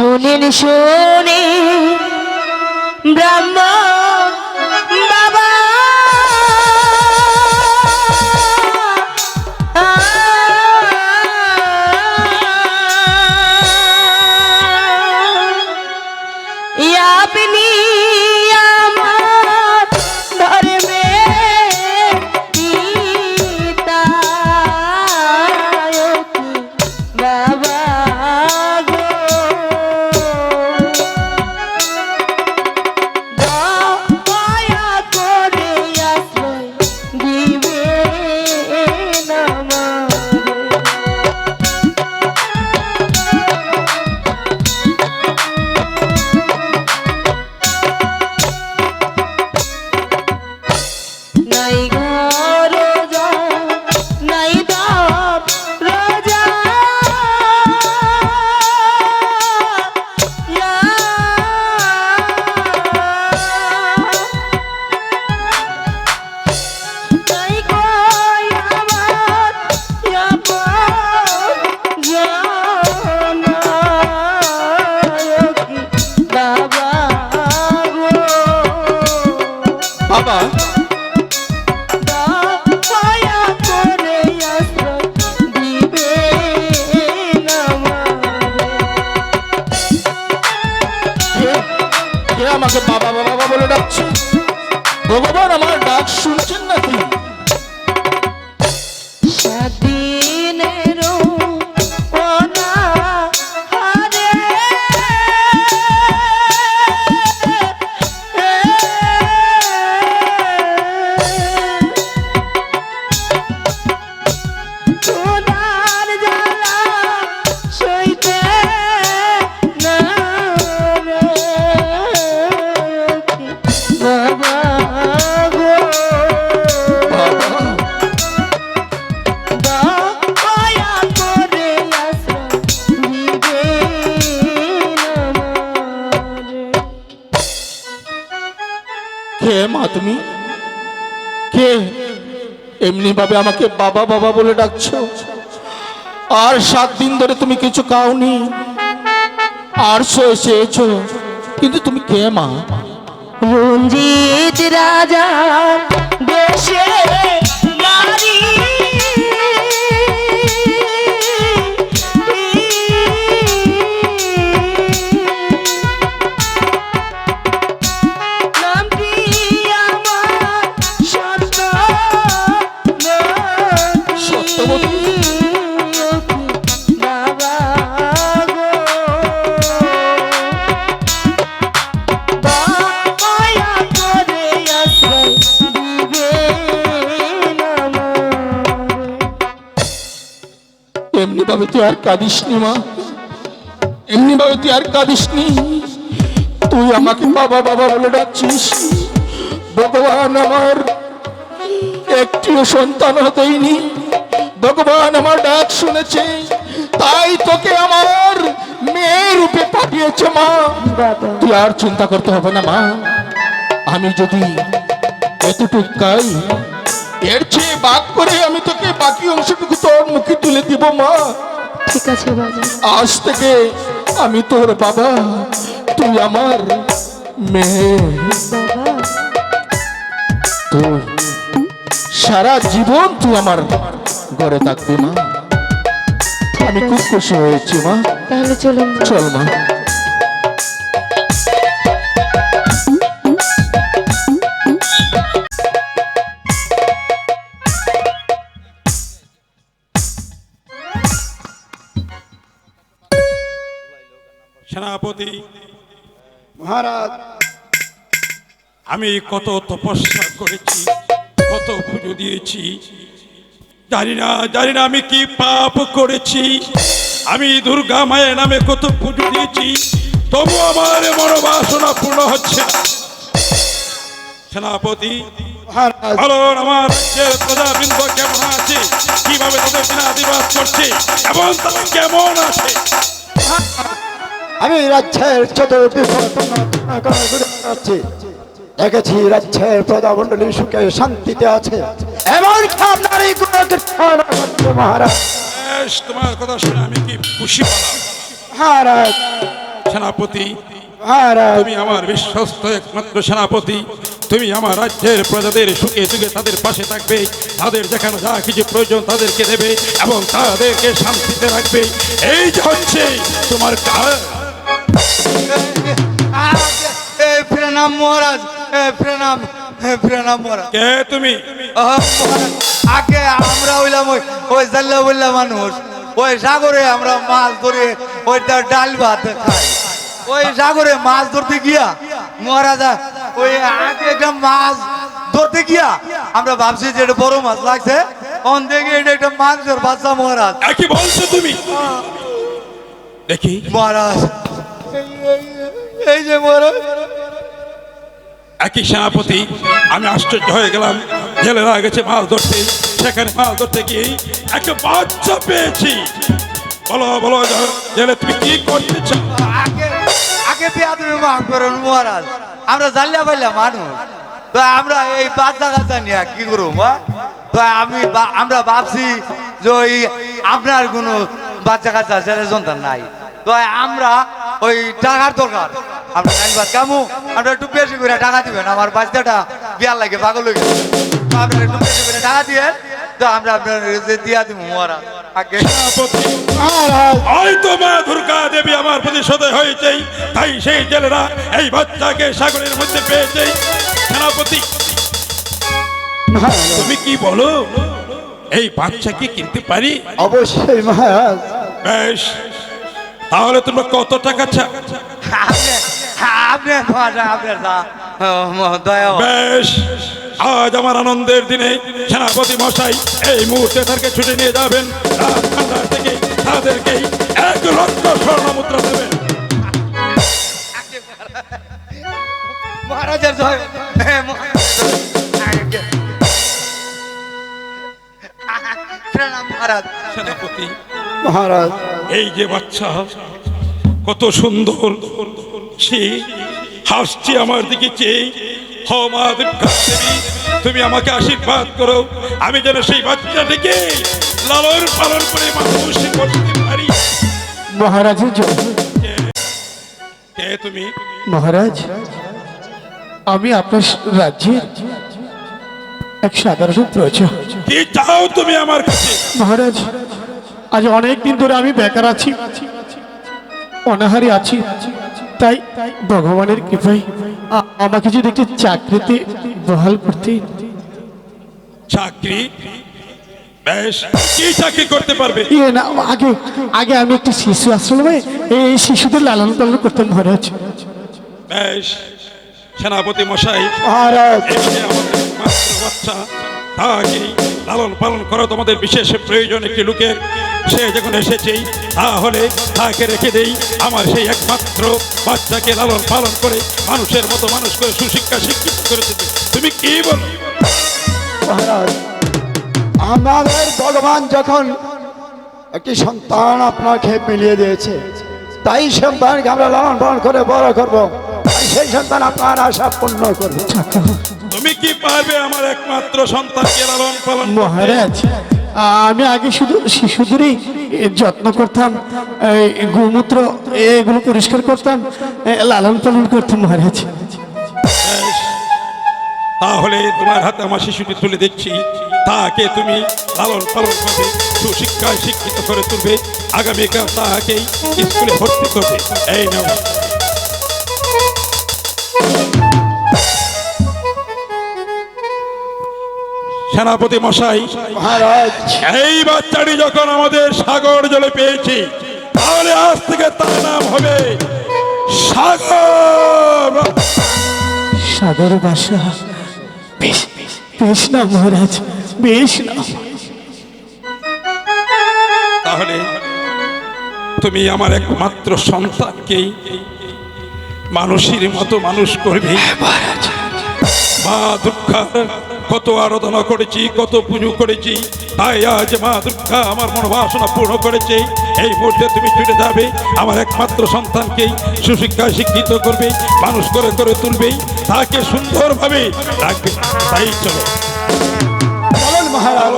শোনেন শোনে ব্রাহ্মণ বাবা। আমাকে বাবা বাবা বলে ডাকছে? ভগবান আমার ডাক শুনছেন নাকি তুমি? কে এমনি ভাবে আমাকে বাবা বাবা বলে ডাকছো? আর সাত দিন ধরে তুমি কিছু খাওনি। আর এসেছ কিন্তু তুমি কে মা? রঞ্জিত রাজা দেশে আমারে। এমনি ভাবে তুই আর কাঁদিস নি মা। এমনি ভাবে তুই আর কাঁদিস নি। তুই আমাকে বাবা বাবা বলে ডাকছিস। ভগবান আমার একটিও সন্তান হতেইনি ভগবান আমার ডাক শুনেছে। তাই তোকে আমার মেয়ে রূপে পাঠিয়েছে মা। তুই আর চিন্তা করতে হবে না মা। আমি যদি এতটুক এর চেয়ে বাদ করে আমি তোকে তোর মুখে তুলে দিব মা। ঠিক আছে বাবা। আজ থেকে আমি তোর বাবা তুই আমার মেয়ে। তুই সারা জীবন তুই আমার ঘরে থাকবি মা। আমি খুব খুশি হয়েছি মা। তাহলে চলুন চল মা। আমি কত তপস্যা করেছি কত পুজো দিয়েছি। জানি না জানি না আমি কি পাপ করেছি। আমি দুর্গা মায়ের নামে কত পুজো দিয়েছি তবু আমার মনোবাসনা পূর্ণ হচ্ছে না। সেনাপতি ভালো আমার রাজ্যের প্রজাবৃন্দ কেমন আছে? কীভাবে তাদের দিনাদিবাস করছে? এবং তারা কেমন আছে? আমি রাজ্যের চতুর্দিক আছি দেখেছি রাজ্যের প্রজামণ্ডলী সুখে শান্তিতে আছে। এমন আপনার এই মহারাজ। তোমার কথা শুনে আমি কি খুশি মহারাজ। সেনাপতি মহারাজ। তুমি আমার বিশ্বস্ত একমাত্র সেনাপতি। তুমি আমার রাজ্যের প্রজাদের সুখে সুখে তাদের পাশে থাকবে। তাদের যেখানে যা কিছু প্রয়োজন তাদেরকে দেবে এবং তাদেরকে শান্তিতে রাখবে। এই যে হচ্ছে তোমার কাজ প্রণাম প্রণাম মহারাজ কে তুমি? আগে আমরা হইলাম ওই ওই জাল্লা বললা মানুষ। ওই সাগরে আমরা মাছ ধরে ওই তার ডাল ভাত খাই। ওই সাগরে মাছ ধরতে গিয়া মহারাজা ওই আগে একটা মাছ ধরতে গিয়া আমরা ভাবছি যে এটা বড় মাছ লাগছে। অন দেখে এটা একটা মানুষের বাচ্চা মহারাজ। একই বলছো তুমি? দেখি। মহারাজ এই যে মহারাজ একই সেনাপতি, আমি আশ্চর্য হয়ে গেলাম। জেলেরা গেছে মাছ ধরতে। সেখানে মাছ ধরতে গিয়ে একটা বাচ্চা পেয়েছি। বলো বলো জেলে তুমি কি করতে আগে তুমি মাফ করুন মহারাজ। আমরা জানলে পাইলাম মানুষ। তো আমরা এই বাচ্চা কাচ্চা নিয়ে কি করুম হ্যাঁ? তো আমি আমরা ভাবছি যে ওই আপনার কোনো বাচ্চা কাচ্চা, ছেলে সন্তান নাই। তো আমরা ওই টাকার দরকার। আমরা কামু। আমরা একটু বেশি করে টাকা দিবেন আমার বাচ্চাটা বিয়ার লাগে পাগল হয়ে গেছে। আপনারা একটু বেশি করে টাকা দিয়ে তো আমরা আপনার দিয়া দিব আগে। হয়তো মা দুর্গা দেবী আমার প্রতিশোধে হয়েছে। তাই সেই জেলেরা এই বাচ্চাকে সাগরের মধ্যে পেয়েছে। সেনাপতি। মহারাজ তুমি কি বলো? এই বাচ্চাকে কিনতে পারি? অবশ্যই মহারাজ। বেশ। তাহলে তোমরা কত টাকা চাও? আপনি আপনি দয়া বেশ আজ আমার আনন্দের দিনে সেনাপতি মশাই এই মুহূর্তে তাদেরকে ছুটে নিয়ে যাবেন। থেকে তাদেরকে এক লক্ষ স্বর্ণ মুদ্রা দেবেন। মহারাজের জয়। মহারাজ। সেনাপতি মহারাজ। এই যে বাচ্চা কত সুন্দর। সে হাসছে আমার দিকে চেয়ে। হ মা দেবী তুমি আমাকে আশীর্বাদ করো। আমি যেন সেই বাচ্চাটিকে লালন পালন করে মানুষ করতে পারি। মহারাজের জন্য। কে তুমি? মহারাজ আমি আপনার রাজ্যের এক সাধারণ প্রজা। কি চাও তুমি আমার কাছে? মহারাজ আজ অনেক দিন ধরে আমি বেকার আছি অনাহারে আছি। তাই ভগবানের কৃপায় আমাকে যদি একটি চাকরিতে বহাল করতে চাকরি? বেশ। কি চাকরি করতে পারবে? ইয়ে না আগে আগে আমি একটি শিশু আশ্রমে এই শিশুদের লালন পালন করতাম মহারাজ। বেশ। সেনাপতি মশাই মহারাজ। বাচ্চা তাকে লালন পালন করো তোমাদের বিশেষ প্রয়োজন একটি লোকের। সে যখন এসেছে তাহলে তাকে রেখে দেই। আমার সেই একমাত্র বাচ্চাকে লালন পালন করে মানুষের মতো মানুষ করে সুশিক্ষা শিক্ষিত করে দেবে তুমি কি বল? আমাদের ভগবান যখন একটি সন্তান আপনার আপনাকে মিলিয়ে দিয়েছে তাই সন্তানকে আমরা লালন পালন করে বড় করব। তাই সেই সন্তান আপনার আশা পূর্ণ করবে। তুমি কি পারবে আমার একমাত্র সন্তানকে লালন পালন? মহারাজ আমি আগে শুধু শিশুদেরই যত্ন করতাম গোমূত্র এগুলো পরিষ্কার করতাম লালন পালন করতাম মহারাজ। তাহলে তোমার হাতে আমার শিশুটি তুলে দিচ্ছি। তাকে তুমি লালন পালন করবে সুশিক্ষায় শিক্ষিত করে তুলবে আগামীকাল তাকেই স্কুলে ভর্তি করবে। এই নাও। সেনাপতি মশাই মহারাজ। এই বাচ্চাটি যখন আমাদের সাগর জলে পেয়েছি তাহলে আজ থেকে তার নাম হবে সাগর। সাগর বাসা। বেশ বেশ না মহারাজ বেশ না। তাহলে তুমি আমার একমাত্র সন্তানকেই মানুষের মতো মানুষ করবে। মা দুর্গা কত আরাধনা করেছি কত পুজো করেছি তাই আজ মা দুর্গা আমার মনোবাসনা পূর্ণ করেছে। এই মুহূর্তে তুমি ছুটে যাবে আমার একমাত্র সন্তানকে সুশিক্ষায় শিক্ষিত করবে মানুষ করে করে তুলবে তাকে সুন্দরভাবে রাখবে। তাই চলো। মহারাজ।